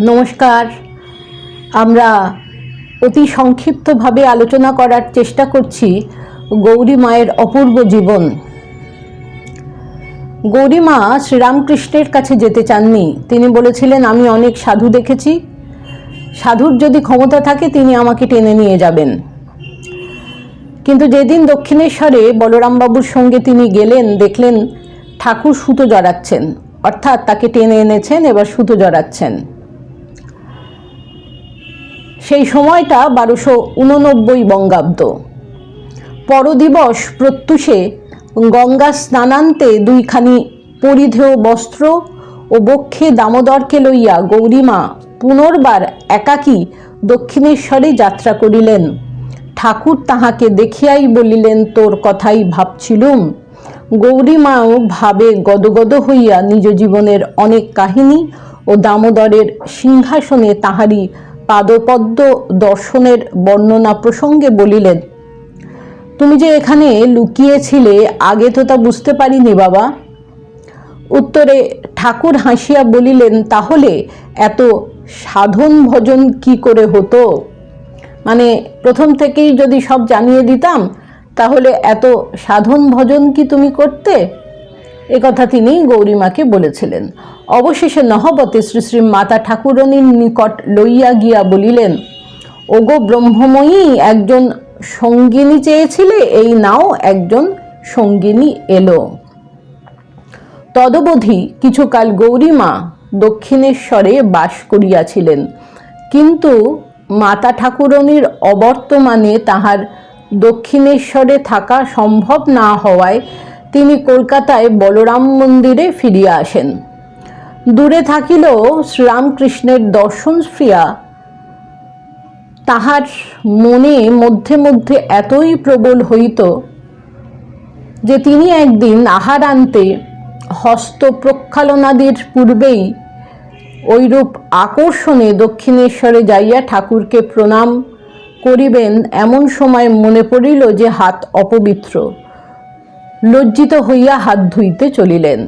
নমস্কার। আমরা অতি সংক্ষিপ্তভাবে আলোচনা করার চেষ্টা করছি গৌরী মায়ের অপূর্ব জীবন। গৌরী মা শ্রীরামকৃষ্ণের কাছে যেতে চাননি। তিনি বলেছিলেন, আমি অনেক সাধু দেখেছি। সাধুর যদি ক্ষমতা থাকে, তিনি আমাকে টেনে নিয়ে যাবেন। কিন্তু যেদিন দক্ষিণেশ্বরে বলরামবাবুর সঙ্গে তিনি গেলেন, দেখলেন ঠাকুর সুতো জড়াচ্ছেন। অর্থাৎ তাকে টেনে এনেছেন, এবার সুতো জড়াচ্ছেন। সেই সময়টা বারোশো উননব্বই বঙ্গাব্দ। পরদিবস প্রত্যুষে গঙ্গা স্নানান্তে দুইখানি পরিধেয় বস্ত্র ও বক্ষে দামোদরকে লইয়া গৌরীমা পুনর্বার একাকী দক্ষিণেশ্বরে যাত্রা করিলেন। ঠাকুর তাহাকে দেখিয়াই বলিলেন, তোর কথাই ভাবছিলুম গৌরীমাও ভাবে গদগদ হইয়া নিজ জীবনের অনেক কাহিনী ও দামোদরের সিংহাসনে তাহারি পাদপদ্ম দর্শনের বর্ণনা প্রসঙ্গে বলিলেন, তুমি যে এখানে লুকিয়েছিলে, আগে তো তা বুঝতে পারিনি বাবা। উত্তরে ঠাকুর হাসিয়া বলিলেন, তাহলে এত সাধন ভজন কি করে হতো? মানে প্রথম থেকেই যদি সব জানিয়ে দিতাম, তাহলে এত সাধন ভজন কি তুমি করতে? একথা তিনি গৌরীমাকে বলেছিলেন। অবশেষে নহবতে শ্রী শ্রী মাতা ঠাকুরণীর নিকট লইয়া গিয়া বলিলেন, ওগো ব্রহ্মময়ী, একজন সঙ্গিনী চেয়েছিলে, এই নাও একজন সঙ্গিনী এলো। তদবধি কিছুকাল গৌরীমা দক্ষিণেশ্বরে বাস করিয়াছিলেন। কিন্তু মাতা ঠাকুরণীর অবর্তমানে তাহার দক্ষিণেশ্বরে থাকা সম্ভব না হওয়ায় তিনি কলকাতায় বলরাম মন্দিরে ফিরিয়া আসেন। দূরে থাকিলেও শ্রীরামকৃষ্ণের দর্শন স্প্রিয়া তাহার মনে মধ্যে মধ্যে এতই প্রবল হইত যে তিনি একদিন আহার আনতে হস্ত প্রক্ষালনাদির পূর্বেই ঐরূপ আকর্ষণে দক্ষিণেশ্বরে যাইয়া ঠাকুরকে প্রণাম করিবেন এমন সময় মনে পড়িল যে হাত অপবিত্র। লজ্জিত হইয়া হাত ধুইতে চলিলেন।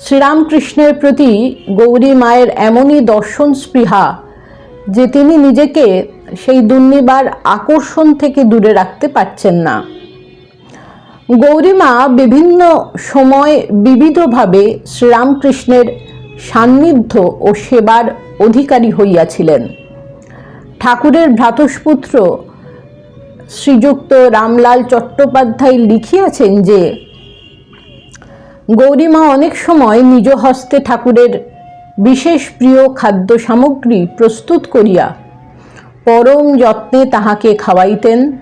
শ্রীরামকৃষ্ণের প্রতি গৌরী মায়ের এমনই দর্শন স্পৃহা যে তিনি নিজেকে সেই দুর্নিবার আকর্ষণ থেকে দূরে রাখতে পারছেন না। গৌরীমা বিভিন্ন সময় বিবিধভাবে শ্রীরামকৃষ্ণের সান্নিধ্য ও সেবার অধিকারী হইয়াছিলেন। ঠাকুরের ভ্রাতস্পুত্র শ্রীযুক্ত রামলাল চট্টোপাধ্যায় লিখিয়াছেন যে, গৌরীমা অনেক সময় নিজ হস্তে ঠাকুরের বিশেষ প্রিয় খাদ্য সামগ্রী প্রস্তুত করিয়া পরম যত্নে তাহাকে খাওয়াইতেন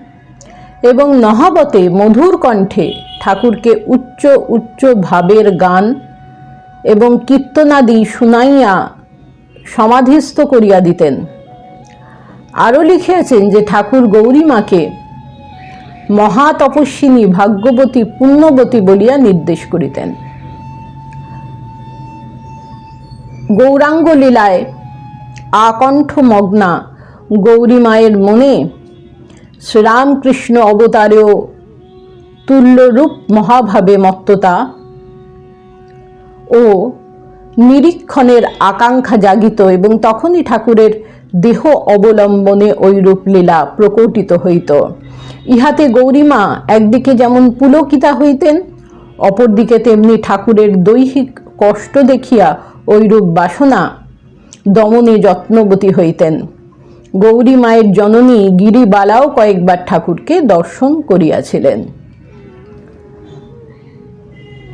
এবং নহবতে মধুর কণ্ঠে ঠাকুরকে উচ্চ উচ্চ ভাবের গান এবং কীর্তনাদি শুনাইয়া সমাধিস্থ করিয়া দিতেন। আরও লিখিয়াছেন যে ঠাকুর গৌরীমাকে মহাতপস্বিনী ভাগ্যবতী পুণ্যবতী বলিয়া নির্দেশ করিতেন। গৌরাঙ্গ লীলায় আকণ্ঠ মগ্না গৌরী মায়ের মনে শ্রীরামকৃষ্ণ অবতারেও তুল্যরূপ মহাভাবে মত্ততা ও নিরীক্ষণের আকাঙ্ক্ষা জাগিত এবং তখনই ঠাকুরের দেহ অবলম্বনে ঐরূপ লীলা প্রকটিত হইত। ইহাতে গৌরীমা একদিকে যেমন পুলকিতা হইতেন, অপরদিকে তেমনি ঠাকুরের দৈহিক কষ্ট দেখিয়া ঐরূপ বাসনা দমনে যত্নবতী হইতেন। গৌরী মায়ের জননী গিরিবালাও কয়েকবার ঠাকুরকে দর্শন করিয়াছিলেন।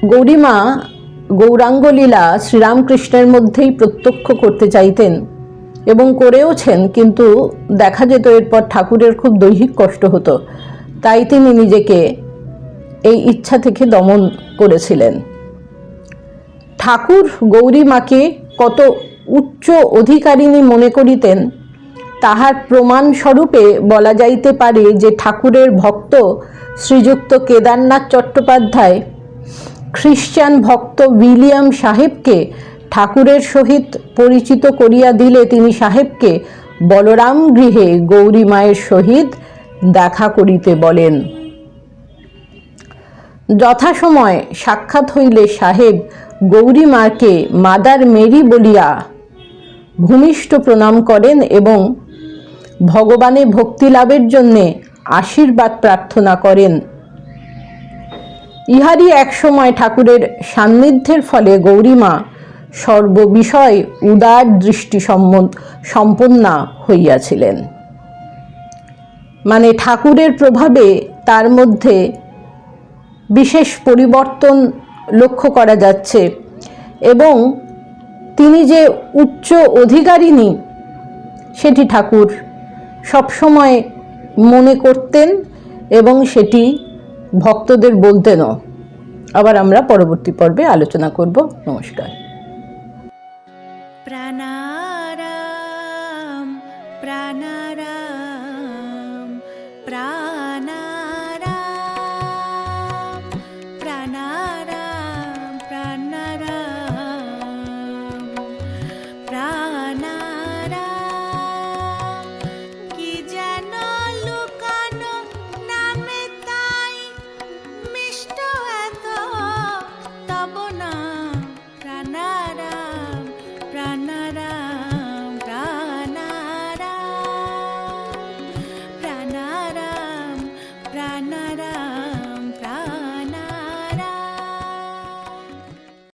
গৌরীমা গৌরাঙ্গলীলা শ্রীরামকৃষ্ণের মধ্যেই প্রত্যক্ষ করতে চাইতেন এবং করেওছেন, কিন্তু দেখা যেত এরপর ঠাকুরের খুব দৈহিক কষ্ট হতো। তাই তিনি নিজেকে এই ইচ্ছা থেকে দমন করেছিলেন। ঠাকুর গৌরী মাকে কত উচ্চ অধিকারিণী মনে করিতেন, তাহার প্রমাণ স্বরূপে বলা যাইতে পারে যে ঠাকুরের ভক্ত শ্রীযুক্ত কেদারনাথ চট্টোপাধ্যায় খ্রিস্টান ভক্ত উইলিয়াম সাহেবকে ঠাকুরের সহিত পরিচিত করিয়া দিলে তিনি সাহেবকে বলরাম গৃহে গৌরী মায়ের সহিত দেখা করিতে বলেন। যথাসময় সাক্ষাৎ হইলে সাহেব গৌরী মাকে মাদার মেরি বলিয়া ভূমিষ্ঠ প্রণাম করেন এবং ভগবানে ভক্তি লাভের জন্যে আশীর্বাদ প্রার্থনা করেন। ইহারই একসময় ঠাকুরের সান্নিধ্যের ফলে গৌরীমা সর্ববিষয় উদার দৃষ্টি সম্পন্না হইয়াছিলেন। মানে ঠাকুরের প্রভাবে তার মধ্যে বিশেষ পরিবর্তন লক্ষ্য করা যাচ্ছে এবং তিনি যে উচ্চ অধিকারিণী, সেটি ঠাকুর সবসময় মনে করতেন এবং সেটি ভক্তদের বলতেনও। আবার আমরা পরবর্তী পর্বে আলোচনা করব। নমস্কার। I know.